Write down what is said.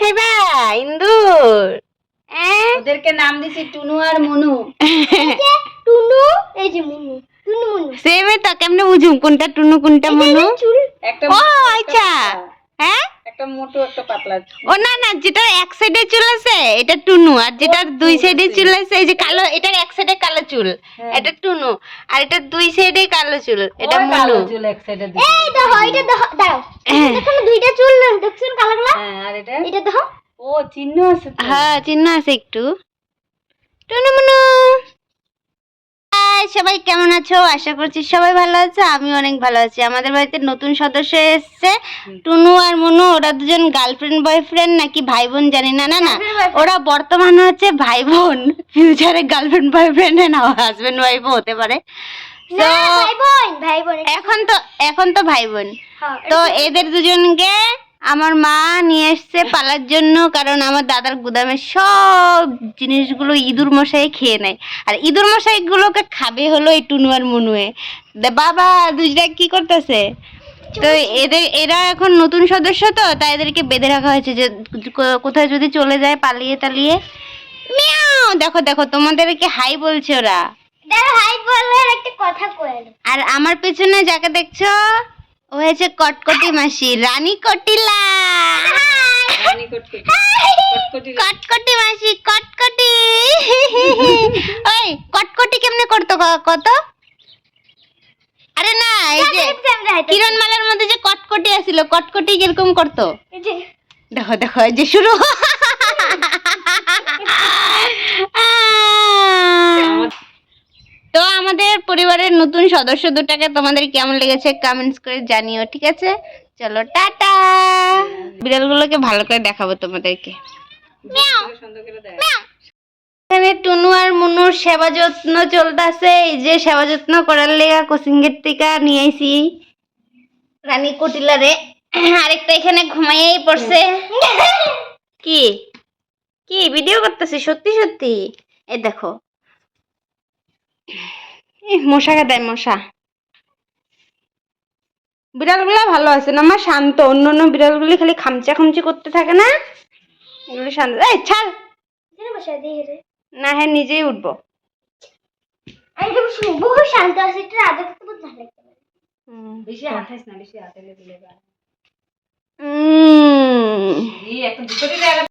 খাইবা ইন্দুর? ওদেরকে নাম দিছি টুনু আর মনু। টুনু এই যে মুনু টুনু মুনু। সেমে তো কেমনে বুঝুম কোনটা টুনু কোনটা মনু? একটা ও আচ্ছা। হ্যাঁ? একটা মোটো একটা পাতলা ও না না যেটা এক সাইডে চুল আছে এটা টুনু আর যেটার দুই সাইডে চুল আছে এই যে কালো এটার এক সাইডে কালো চুল। হ্যাঁ। এটা টুনু আর এটা দুই সাইডে কালো চুল এটা মুনু কালো চুল এক সাইডে এই দেখো এটা দেখো দাও এখানে দুইটা চুল দেখছেন কালো কালো হ্যাঁ আর এটা? এটা দেখো। ও চিহ্ন আছে হ্যাঁ চিহ্ন আছে একটু। টুনু মনু। সবাই কেমন আছো? আশা করছি সবাই ভালো আছে আমি অনেক ভালো আছি। আমাদের বাড়িতে নতুন সদস্য এসছে। টুনু আর মনু ওরা দুজন গার্লফ্রেন্ড বয়ফ্রেন্ড নাকি ভাই বোন জানি না না না। ওরা বর্তমানে হচ্ছে ভাই বোন ফিউচারে গার্লফ্রেন্ড বয়ফ্রেন্ড না হাজবেন্ড ওয়াইফও হতে পারে। তো ভাই বোন ভাই বোন এখন তো এখন তো ভাই বোন হ্যাঁ, তো এদের দুজনকে আমার মা নিয়ে এসছে পালার জন্য কারণ আমার দাদার গুদামের সব জিনিসগুলো ইঁদুর মশাই খেয়ে নেয়। আর ইঁদুর মশাইগুলোকে খাবে হলো এই টুনু আর মনুয়ে। দে বাবা দুজরা কি করতেছে? তো এদের এরা এখন নতুন সদস্য তো তাই এদেরকে বেঁধে রাখা হয়েছে যে কোথায় যদি চলে যায় পালিয়ে টালিয়ে। মিয়াও দেখো দেখো তোমাদেরকে হাই বলছে ওরা। ভাই বললে একটা কথা আর আমার পেছনে যাকে দেখছ ও হয়েছে কটকটি মাসি রানী কটিলা। কটকটি। মাসি কটকটি। ওই কটকটি কেমনে করতো কত? আরে না এই যে। কিরণ মালার মধ্যে যে কটকটি আছিল কটকটি কীরকম করতো? দেখো দেখো এই যে শুরু তো আমাদের পরিবারের নতুন সদস্য দুটাকে তোমাদের কেমন লেগেছে কমেন্টস করে জানিও ঠিক আছে? চলো টাটা! বিড়ালগুলোকে ভালো করে দেখাবো তোমাদেরকে। এখানে টুনু আর মুনুর সেবা যত্ন চলতেছে এই যে সেবা যত্ন করার লেগা কোচিংয়ের থেকে নিয়ে আইছি। রানী কুটিলারে আরেকটা এখানে ঘুমাইয়েই পড়ছে। কি? কি? ভিডিও করতেছি? সত্যি সত্যি? এই দেখো এহ, মশা দেয় মশা? বিড়ালগুলো ভালো আছে না আমার শান্ত। অন্য অন্য বিড়ালগুলি খালি খামচা খামচি করতে থাকে না? এগুলো শান্ত। এই ছাড়! না হ্যাঁ নিজেই উঠবো। শান্ত আছি এটা আদর করতে বহুত ভালো লাগছে। বেশি হাতাইস না বেশি হাতাইলে উম। এই একটা দিলে